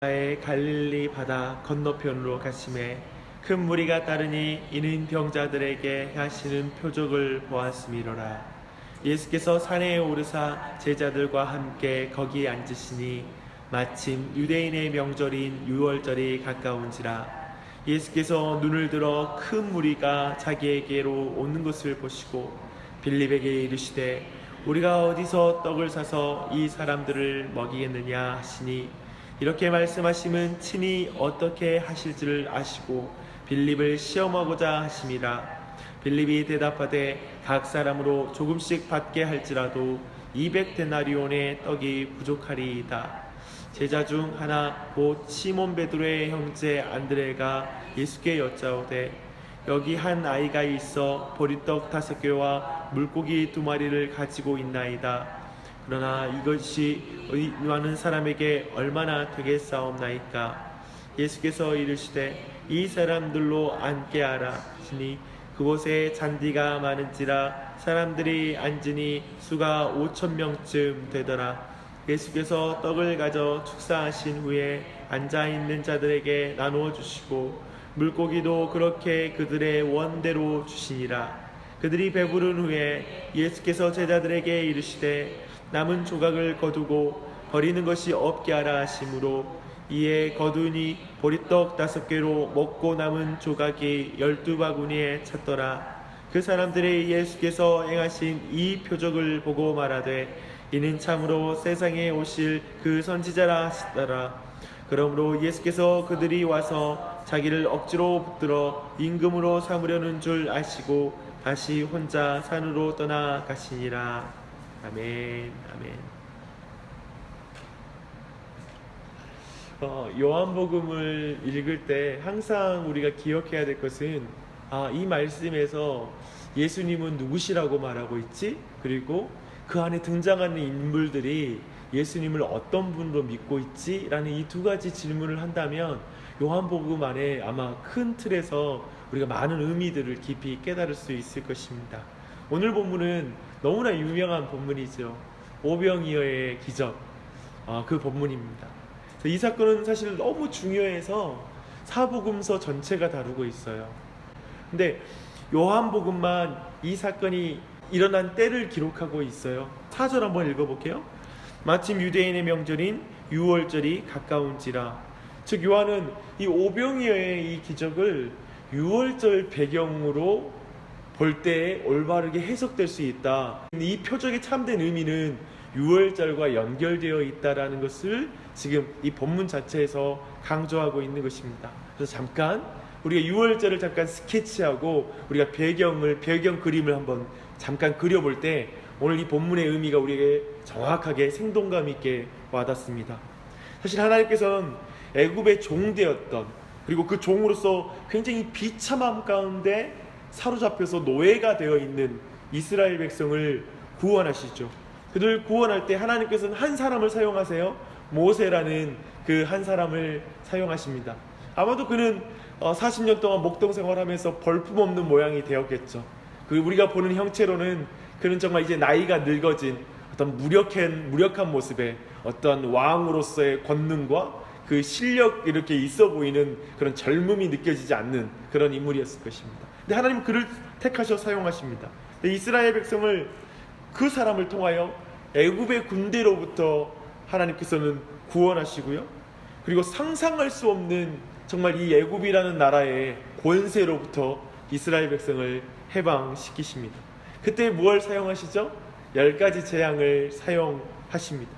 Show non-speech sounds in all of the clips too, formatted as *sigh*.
의 갈릴리 바다 건너편으로 가심에 큰 무리가 따르니 이는 병자들에게 하시는 표적을 보았음이로라. 예수께서 산에 오르사 제자들과 함께 거기 앉으시니 마침 유대인의 명절인 유월절이 가까운지라. 예수께서 눈을 들어 큰 무리가 자기에게로 오는 것을 보시고 빌립에게 이르시되 우리가 어디서 떡을 사서 이 사람들을 먹이겠느냐 하시니 이렇게 말씀하심은 친히 어떻게 하실지를 아시고 빌립을 시험하고자 하심이라. 빌립이 대답하되 각 사람으로 조금씩 받게 할지라도 200데나리온의 떡이 부족하리이다. 제자 중 하나 곧 시몬 베드로의 형제 안드레가 예수께 여짜오되 여기 한 아이가 있어 보리떡 다섯 개와 물고기 두 마리를 가지고 있나이다 그러나 이것이 많은 사람에게 얼마나 되겠사옵나이까? 예수께서 이르시되 이 사람들로 앉게 하라. 하시니 그곳에 잔디가 많은지라 사람들이 앉으니 수가 오천 명쯤 되더라. 예수께서 떡을 가져 축사하신 후에 앉아 있는 자들에게 나누어 주시고 물고기도 그렇게 그들의 원대로 주시니라. 그들이 배부른 후에 예수께서 제자들에게 이르시되 남은 조각을 거두고 버리는 것이 없게 하라 하심으로 이에 거두니 보리떡 다섯 개로 먹고 남은 조각이 열두 바구니에 찼더라. 그 사람들이 예수께서 행하신 이 표적을 보고 말하되 이는 참으로 세상에 오실 그 선지자라 하시더라. 그러므로 예수께서 그들이 와서 자기를 억지로 붙들어 임금으로 삼으려는 줄 아시고 다시 혼자 산으로 떠나가시니라 아멘 아멘 어, 요한복음을 읽을 때 항상 우리가 기억해야 될 것은 아, 이 말씀에서 예수님은 누구시라고 말하고 있지? 그리고 그 안에 등장하는 인물들이 예수님을 어떤 분으로 믿고 있지? 라는 이 두 가지 질문을 한다면 요한복음 안에 아마 큰 틀에서 우리가 많은 의미들을 깊이 깨달을 수 있을 것입니다. 오늘 본문은 너무나 유명한 본문이죠. 오병이어의 기적. 아, 그 본문입니다. 이 사건은 사실 너무 중요해서 사복음서 전체가 다루고 있어요. 근데 요한복음만 이 사건이 일어난 때를 기록하고 있어요. 사절 한번 읽어볼게요. 마침 유대인의 명절인 유월절이 가까운지라. 즉 요한은 이 오병이어의 이 기적을 유월절 배경으로 볼 때에 올바르게 해석될 수 있다. 이 표적의 참된 의미는 유월절과 연결되어 있다라는 것을 지금 이 본문 자체에서 강조하고 있는 것입니다. 그래서 잠깐 우리가 유월절을 잠깐 스케치하고 우리가 배경을 배경 그림을 한번 잠깐 그려볼 때 오늘 이 본문의 의미가 우리에게 정확하게 생동감 있게 와닿습니다. 사실 하나님께서는 애굽의 종되었던 그리고 그 종으로서 굉장히 비참함 가운데 사로잡혀서 노예가 되어 있는 이스라엘 백성을 구원하시죠. 그들 구원할 때 하나님께서는 한 사람을 사용하세요. 모세라는 그 한 사람을 사용하십니다. 아마도 그는 40년 동안 목동 생활하면서 벌품없는 모양이 되었겠죠. 그 우리가 보는 형체로는 그는 정말 이제 나이가 늙어진 어떤 무력한 무력한 모습의 어떤 왕으로서의 권능과 그 실력 이렇게 있어 보이는 그런 젊음이 느껴지지 않는 그런 인물이었을 것입니다. 근데 하나님 그를 택하셔 사용하십니다. 이스라엘 백성을 그 사람을 통하여 애굽의 군대로부터 하나님께서는 구원하시고요. 그리고 상상할 수 없는 정말 이 애굽이라는 나라의 권세로부터 이스라엘 백성을 해방시키십니다. 그때 무엇을 사용하시죠? 열 가지 재앙을 사용하십니다.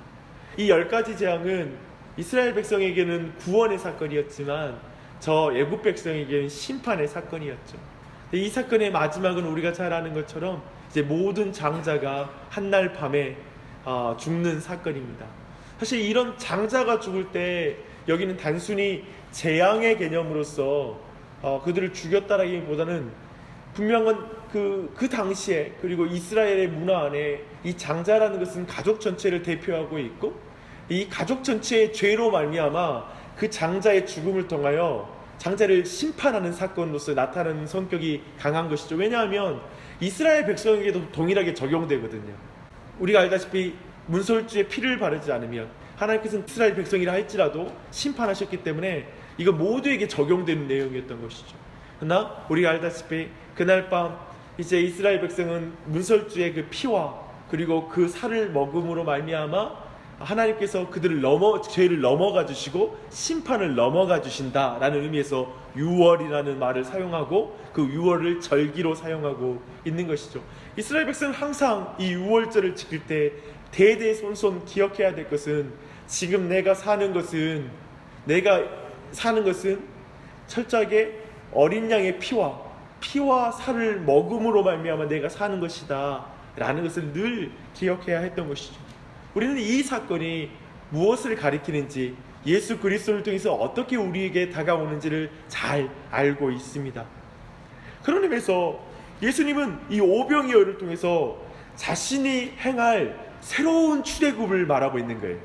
이 열 가지 재앙은 이스라엘 백성에게는 구원의 사건이었지만 저 애굽 백성에게는 심판의 사건이었죠. 이 사건의 마지막은 우리가 잘 아는 것처럼 이제 모든 장자가 한날 밤에 어, 죽는 사건입니다. 사실 이런 장자가 죽을 때 여기는 단순히 재앙의 개념으로서 어, 그들을 죽였다라기보다는 분명한 그, 그 당시에 그리고 이스라엘의 문화 안에 이 장자라는 것은 가족 전체를 대표하고 있고 이 가족 전체의 죄로 말미암아 그 장자의 죽음을 통하여 장자를 심판하는 사건으로서 나타나는 성격이 강한 것이죠. 왜냐하면 이스라엘 백성에게도 동일하게 적용되거든요. 우리가 알다시피 문설주에 피를 바르지 않으면 하나님께서는 이스라엘 백성이라 할지라도 심판하셨기 때문에 이거 모두에게 적용되는 내용이었던 것이죠. 그러나 우리가 알다시피 그날 밤 이제 이스라엘 백성은 문설주의 그 피와 그리고 그 살을 먹음으로 말미암아 하나님께서 그들을 넘어 죄를 넘어가 주시고 심판을 넘어가 주신다라는 의미에서 유월이라는 말을 사용하고 그 유월을 절기로 사용하고 있는 것이죠. 이스라엘 백성은 항상 이 유월절을 지킬 때 대대손손 기억해야 될 것은 지금 내가 사는 것은 내가 사는 것은 철저하게 어린 양의 피와 피와 살을 먹음으로 말미암아 내가 사는 것이다라는 것을 늘 기억해야 했던 것이죠. 우리는 이 사건이 무엇을 가리키는지 예수 그리스도를 통해서 어떻게 우리에게 다가오는지를 잘 알고 있습니다. 그런 의미에서 예수님은 이 오병이어를 통해서 자신이 행할 새로운 출애굽을 말하고 있는 거예요.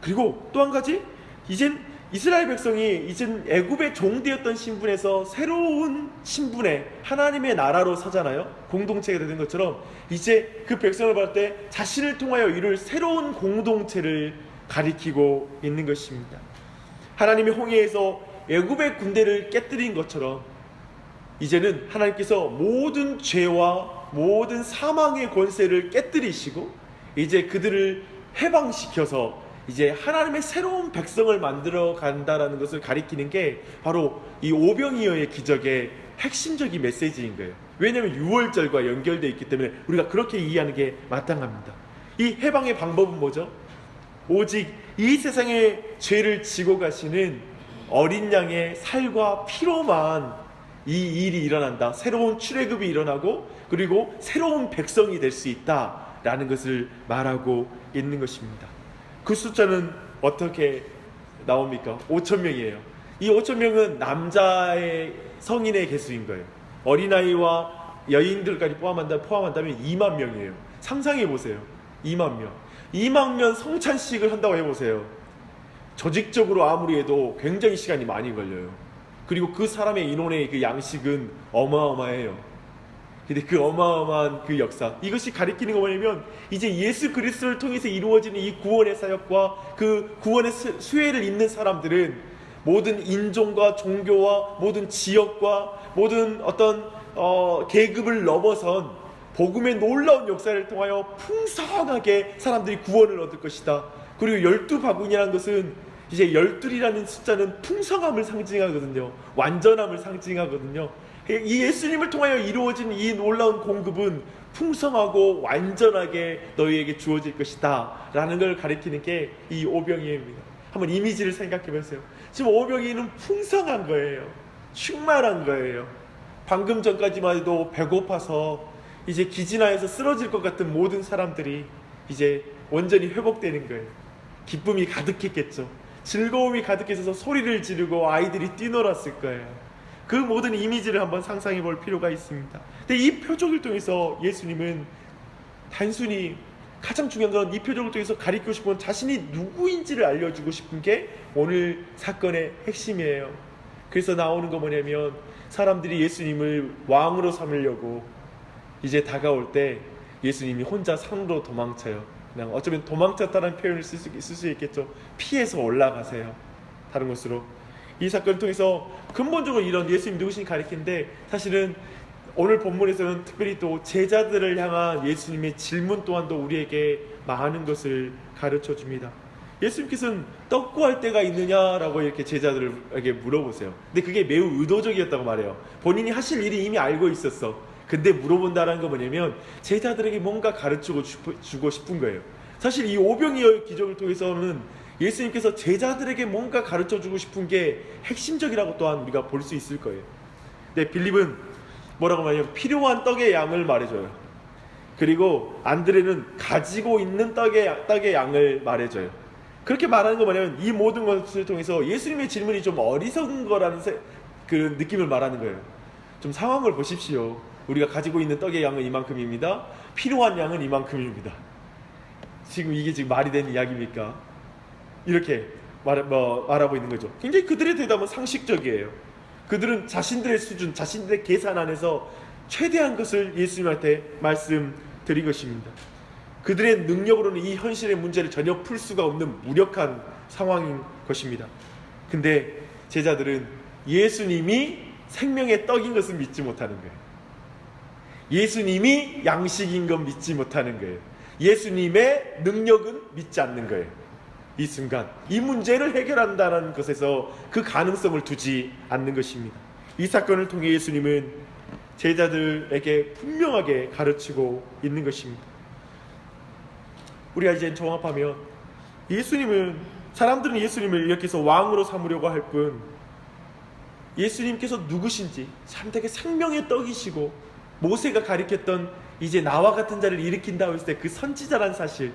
그리고 또 한 가지 이젠 이스라엘 백성이 이젠 애굽의 종되었던 신분에서 새로운 신분의 하나님의 나라로 서잖아요. 공동체가 되는 것처럼 이제 그 백성을 볼 때 자신을 통하여 이룰 새로운 공동체를 가리키고 있는 것입니다. 하나님이 홍해에서 애굽의 군대를 깨뜨린 것처럼 이제는 하나님께서 모든 죄와 모든 사망의 권세를 깨뜨리시고 이제 그들을 해방시켜서 이제 하나님의 새로운 백성을 만들어 간다라는 것을 가리키는 게 바로 이 오병이어의 기적의 핵심적인 메시지인 거예요. 왜냐하면 6월절과 연결되어 있기 때문에 우리가 그렇게 이해하는 게 마땅합니다. 이 해방의 방법은 뭐죠? 오직 이 세상의 죄를 지고 가시는 어린 양의 살과 피로만 이 일이 일어난다. 새로운 출애굽이 일어나고 그리고 새로운 백성이 될 수 있다라는 것을 말하고 있는 것입니다. 그 숫자는 어떻게 나옵니까? 5천 명이에요. 이 5천 명은 남자의 성인의 개수인 거예요. 어린아이와 여인들까지 포함한다, 포함한다면 2만 명이에요. 상상해 보세요. 2만 명. 2만 명 성찬식을 한다고 해보세요. 조직적으로 아무리 해도 굉장히 시간이 많이 걸려요. 그리고 그 사람의 인원의 그 양식은 어마어마해요. 근데 그 어마어마한 그 역사 이것이 가리키는 거 뭐냐면 이제 예수 그리스도를 통해서 이루어지는 이 구원의 사역과 그 구원의 수- 수혜를 입는 사람들은 모든 인종과 종교와 모든 지역과 모든 어떤 어, 계급을 넘어선 복음의 놀라운 역사를 통하여 풍성하게 사람들이 구원을 얻을 것이다. 그리고 열두 바구니라는 것은 이제 열둘이라는 숫자는 풍성함을 상징하거든요. 완전함을 상징하거든요. 이 예수님을 통하여 이루어진 이 놀라운 공급은 풍성하고 완전하게 너희에게 주어질 것이다. 라는 걸 가리키는 게 이 오병이어입니다. 한번 이미지를 생각해 보세요. 지금 오병이는 풍성한 거예요. 충만한 거예요. 방금 전까지만 해도 배고파서 이제 기진하에서 쓰러질 것 같은 모든 사람들이 이제 온전히 회복되는 거예요. 기쁨이 가득했겠죠. 즐거움이 가득해서 소리를 지르고 아이들이 뛰놀았을 거예요. 그 모든 이미지를 한번 상상해 볼 필요가 있습니다. 근데 이 표적을 통해서 예수님은 단순히 가장 중요한 건 이 표적을 통해서 가리키고 싶은 건 자신이 누구인지를 알려주고 싶은 게 오늘 사건의 핵심이에요. 그래서 나오는 거 뭐냐면 사람들이 예수님을 왕으로 삼으려고 이제 다가올 때 예수님이 혼자 산으로 도망쳐요. 그냥 어쩌면 도망쳤다는 표현을 쓸 수 있겠죠. 피해서 올라가세요. 다른 곳으로. 이 사건을 통해서 근본적으로 이런 예수님 누구신지 가리키는데 사실은 오늘 본문에서는 특별히 또 제자들을 향한 예수님의 질문 또한도 우리에게 많은 것을 가르쳐 줍니다. 예수님께서는 떡 구할 때가 있느냐라고 이렇게 제자들에게 물어보세요. 근데 그게 매우 의도적이었다고 말해요. 본인이 하실 일이 이미 알고 있었어. 근데 물어본다는 거 뭐냐면 제자들에게 뭔가 가르치고 싶- 주고 싶은 거예요. 사실 이 오병이어 기적을 통해서는 예수님께서 제자들에게 뭔가 가르쳐 주고 싶은 게 핵심적이라고 또한 우리가 볼 수 있을 거예요. 근데 빌립은 뭐라고 말하냐면 필요한 떡의 양을 말해줘요. 그리고 안드레는 가지고 있는 떡의, 떡의 양을 말해줘요. 그렇게 말하는 거 뭐냐면 이 모든 것을 통해서 예수님의 질문이 좀 어리석은 거라는 세- 그 느낌을 말하는 거예요. 좀 상황을 보십시오. 우리가 가지고 있는 떡의 양은 이만큼입니다. 필요한 양은 이만큼입니다. 지금 이게 지금 말이 되는 이야기입니까? 이렇게 말, 뭐, 말하고 있는 거죠. 굉장히 그들의 대답은 상식적이에요. 그들은 자신들의 수준, 자신들의 계산 안에서 최대한 것을 예수님한테 말씀드린 것입니다. 그들의 능력으로는 이 현실의 문제를 전혀 풀 수가 없는 무력한 상황인 것입니다. 근데 제자들은 예수님이 생명의 떡인 것을 믿지 못하는 거예요. 예수님이 양식인 건 믿지 못하는 거예요. 예수님의 능력은 믿지 않는 거예요. 이 순간 이 문제를 해결한다는 것에서 그 가능성을 두지 않는 것입니다. 이 사건을 통해 예수님은 제자들에게 분명하게 가르치고 있는 것입니다. 우리가 이제 종합하면 예수님은 사람들은 예수님을 이렇게 해서 왕으로 삼으려고 할 뿐 예수님께서 누구신지 사람들에게 생명의 떡이시고 모세가 가리켰던 이제 나와 같은 자를 일으킨다고 했을 때 그 선지자란 사실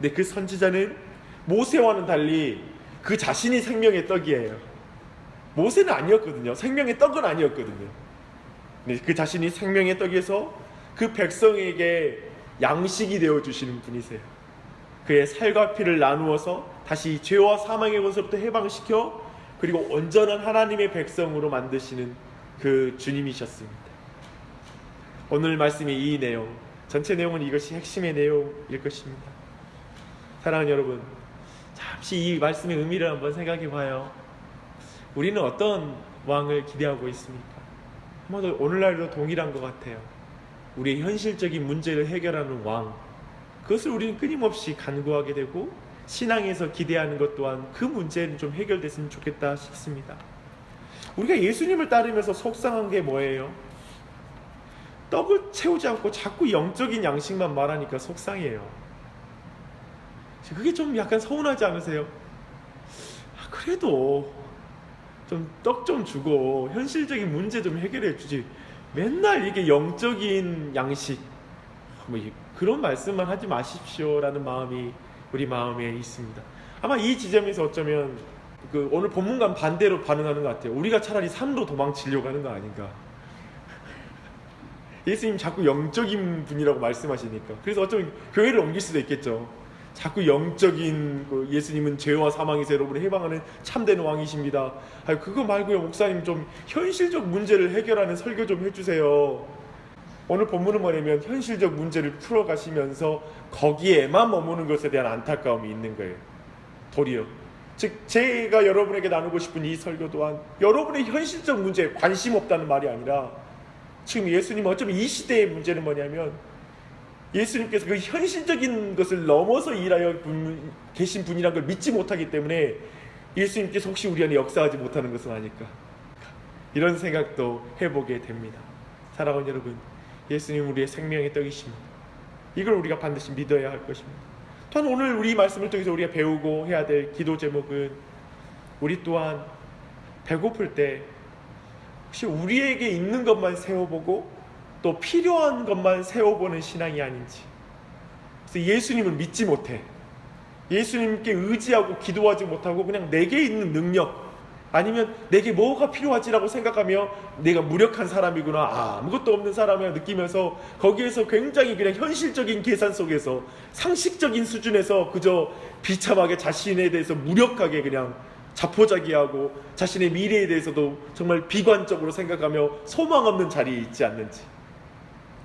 근데 그 선지자는 모세와는 달리 그 자신이 생명의 떡이에요 모세는 아니었거든요 생명의 떡은 아니었거든요 근데 그 자신이 생명의 떡에서 그 백성에게 양식이 되어 주시는 분이세요 그의 살과 피를 나누어서 다시 죄와 사망의 권세로부터 해방시켜 그리고 온전한 하나님의 백성으로 만드시는 그 주님이셨습니다. 오늘 말씀의 이 내용, 전체 내용은 이것이 핵심의 내용일 것입니다. 사랑하는 여러분, 잠시 이 말씀의 의미를 한번 생각해 봐요. 우리는 어떤 왕을 기대하고 있습니까? 아마도 오늘날도 동일한 것 같아요. 우리의 현실적인 문제를 해결하는 왕, 그것을 우리는 끊임없이 간구하게 되고 신앙에서 기대하는 것 또한 그 문제는 좀 해결됐으면 좋겠다 싶습니다. 우리가 예수님을 따르면서 속상한 게 뭐예요? 떡을 채우지 않고 자꾸 영적인 양식만 말하니까 속상해요. 그게 좀 약간 서운하지 않으세요? 아, 그래도 좀 떡 좀 주고 현실적인 문제 좀 해결해 주지. 맨날 이게 영적인 양식 뭐 그런 말씀만 하지 마십시오라는 마음이 우리 마음에 있습니다. 아마 이 지점에서 어쩌면 그 오늘 본문과 반대로 반응하는 것 같아요. 우리가 차라리 산으로 도망치려고 하는 거 아닌가. *laughs* 예수님 자꾸 영적인 분이라고 말씀하시니까. 그래서 어쩌면 교회를 옮길 수도 있겠죠. 자꾸 영적인 그 예수님은 죄와 사망에서 여러분을 해방하는 참된 왕이십니다. 아 그거 말고요 목사님 좀 현실적 문제를 해결하는 설교 좀 해주세요. 오늘 본문은 뭐냐면 현실적 문제를 풀어가시면서 거기에만 머무는 것에 대한 안타까움이 있는 거예요. 도리어. 즉 제가 여러분에게 나누고 싶은 이 설교 또한 여러분의 현실적 문제에 관심 없다는 말이 아니라 지금 예수님 어쩌면 이 시대의 문제는 뭐냐면 예수님께서 그 현실적인 것을 넘어서 일하여 분, 계신 분이란 걸 믿지 못하기 때문에 예수님께서 혹시 우리 안에 역사하지 못하는 것은 아닐까 이런 생각도 해보게 됩니다. 사랑하는 여러분 예수님 우리의 생명의 떡이십니다. 이걸 우리가 반드시 믿어야 할 것입니다. 또한 오늘 우리 말씀을 통해서 우리가 배우고 해야 될 기도 제목은 우리 또한 배고플 때 혹시 우리에게 있는 것만 세워보고 또 필요한 것만 세워보는 신앙이 아닌지. 그래서 예수님을 믿지 못해. 예수님께 의지하고 기도하지 못하고 그냥 내게 있는 능력, 아니면 내게 뭐가 필요하지라고 생각하며 내가 무력한 사람이구나 아, 아무것도 없는 사람이라 느끼면서 거기에서 굉장히 그냥 현실적인 계산 속에서 상식적인 수준에서 그저 비참하게 자신에 대해서 무력하게 그냥 자포자기하고 자신의 미래에 대해서도 정말 비관적으로 생각하며 소망 없는 자리에 있지 않는지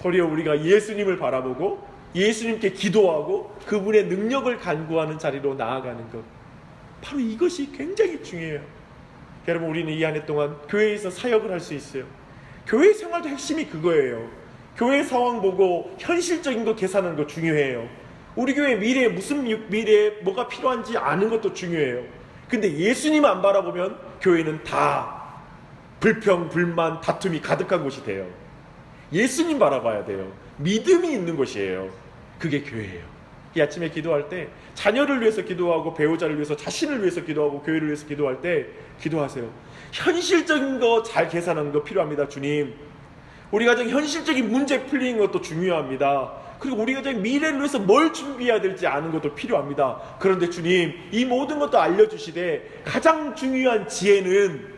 도리어 우리가 예수님을 바라보고 예수님께 기도하고 그분의 능력을 간구하는 자리로 나아가는 것 바로 이것이 굉장히 중요해요. 여러분 우리는 이 한 해 동안 교회에서 사역을 할 수 있어요. 교회 생활도 핵심이 그거예요. 교회 상황 보고 현실적인 거 계산하는 거 중요해요. 우리 교회 미래에 무슨 미래에 뭐가 필요한지 아는 것도 중요해요. 근데 예수님 안 바라보면 교회는 다 불평, 불만, 다툼이 가득한 곳이 돼요. 예수님 바라봐야 돼요. 믿음이 있는 곳이에요. 그게 교회예요. 이 아침에 기도할 때 자녀를 위해서 기도하고 배우자를 위해서 자신을 위해서 기도하고 교회를 위해서 기도할 때 기도하세요. 현실적인 거 잘 계산하는 거 필요합니다, 주님. 우리 가정 현실적인 문제 풀리는 것도 중요합니다. 그리고 우리 가정 미래를 위해서 뭘 준비해야 될지 아는 것도 필요합니다. 그런데 주님, 이 모든 것도 알려주시되 가장 중요한 지혜는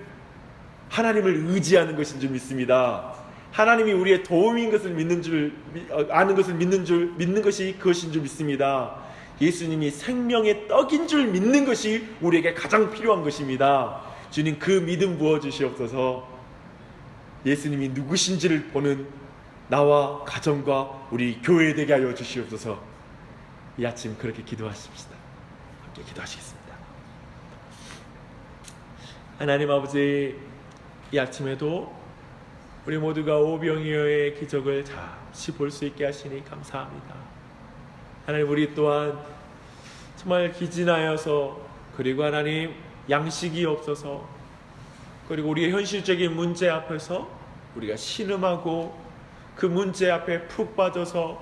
하나님을 의지하는 것인 줄 믿습니다. 하나님이 우리의 도움인 것을 믿는 줄 어, 아는 것을 믿는 줄 믿는 것이 그것인 줄 믿습니다. 예수님이 생명의 떡인 줄 믿는 것이 우리에게 가장 필요한 것입니다. 주님 그 믿음 부어 주시옵소서. 예수님이 누구신지를 보는 나와 가정과 우리 교회 되게 하여 주시옵소서. 이 아침 그렇게 기도하십시다. 함께 기도하시겠습니다. 하나님 아버지 이 아침에도 우리 모두가 오병이어의 기적을 잠시 볼 수 있게 하시니 감사합니다. 하나님 우리 또한 정말 기진하여서 그리고 하나님 양식이 없어서 그리고 우리의 현실적인 문제 앞에서 우리가 신음하고 그 문제 앞에 푹 빠져서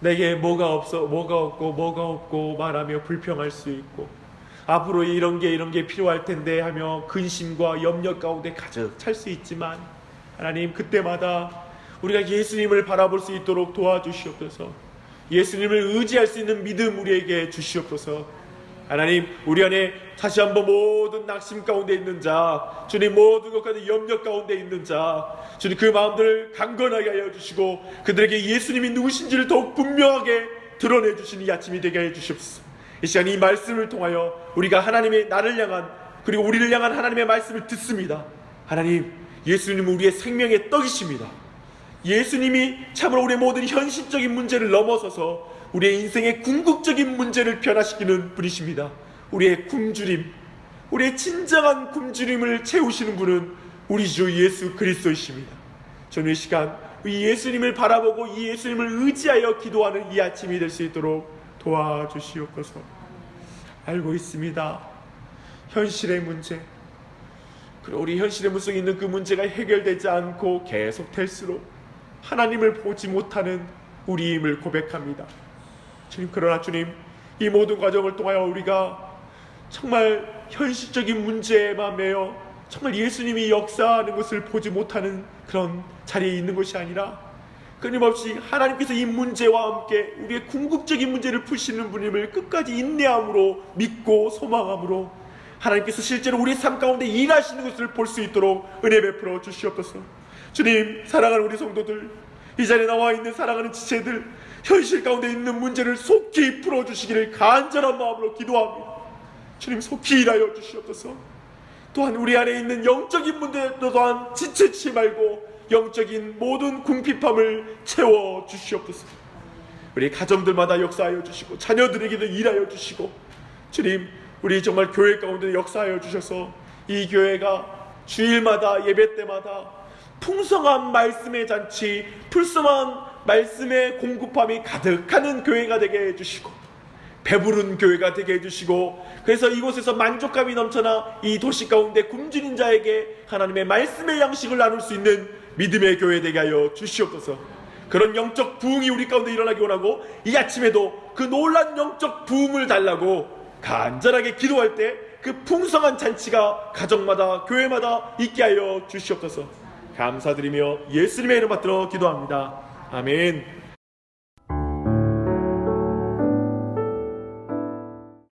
내게 뭐가 없어 뭐가 없고 뭐가 없고 말하며 불평할 수 있고 앞으로 이런 게 이런 게 필요할 텐데 하며 근심과 염려 가운데 가득 찰 수 있지만 하나님 그때마다 우리가 예수님을 바라볼 수 있도록 도와주시옵소서. 예수님을 의지할 수 있는 믿음 우리에게 주시옵소서. 하나님 우리 안에 다시 한번 모든 낙심 가운데 있는 자 주님 모든 것까지 염려 가운데 있는 자 주님 그 마음들을 강건하게 하여 주시고 그들에게 예수님이 누구신지를 더욱 분명하게 드러내 주시는 이 아침이 되게 해 주시옵소서. 이 시간 이 말씀을 통하여 우리가 하나님의 나를 향한 그리고 우리를 향한 하나님의 말씀을 듣습니다. 하나님 예수님은 우리의 생명의 떡이십니다 예수님이 참으로 우리의 모든 현실적인 문제를 넘어서서 우리의 인생의 궁극적인 문제를 변화시키는 분이십니다. 우리의 굶주림, 우리의 진정한 굶주림을 채우시는 분은 우리 주 예수 그리스도이십니다. 저는 이 시간 이 예수님을 바라보고 이 예수님을 의지하여 기도하는 이 아침이 될 수 있도록 도와주시옵소서. 알고 있습니다. 현실의 문제, 그리고 우리 현실의 문속에 있는 그 문제가 해결되지 않고 계속될수록 하나님을 보지 못하는 우리임을 고백합니다. 주님 그러나 주님 이 모든 과정을 통하여 우리가 정말 현실적인 문제에만 매여 정말 예수님이 역사하는 것을 보지 못하는 그런 자리에 있는 것이 아니라 끊임없이 하나님께서 이 문제와 함께 우리의 궁극적인 문제를 푸시는 분임을 끝까지 인내함으로 믿고 소망함으로 하나님께서 실제로 우리 삶 가운데 일하시는 것을 볼 수 있도록 은혜 베풀어 주시옵소서. 주님, 사랑하는 우리 성도들, 이 자리에 나와 있는 사랑하는 지체들, 현실 가운데 있는 문제를 속히 풀어 주시기를 간절한 마음으로 기도합니다. 주님, 속히 일하여 주시옵소서. 또한 우리 안에 있는 영적인 문제도 또한 지체치 말고 영적인 모든 궁핍함을 채워 주시옵소서. 우리 가정들마다 역사하여 주시고 자녀들에게도 일하여 주시고 주님 우리 정말 교회 가운데 역사하여 주셔서 이 교회가 주일마다 예배 때마다 풍성한 말씀의 잔치, 풍성한 말씀의 공급함이 가득하는 교회가 되게 해주시고 배부른 교회가 되게 해주시고 그래서 이곳에서 만족감이 넘쳐나 이 도시 가운데 굶주린 자에게 하나님의 말씀의 양식을 나눌 수 있는 믿음의 교회 되게 하여 주시옵소서. 그런 영적 부흥이 우리 가운데 일어나기 원하고 이 아침에도 그 놀란 영적 부흥을 달라고 간절하게 기도할 때 그 풍성한 잔치가 가정마다 교회마다 있게 하여 주시옵소서. 감사드리며 예수님의 이름 받들어 기도합니다. 아멘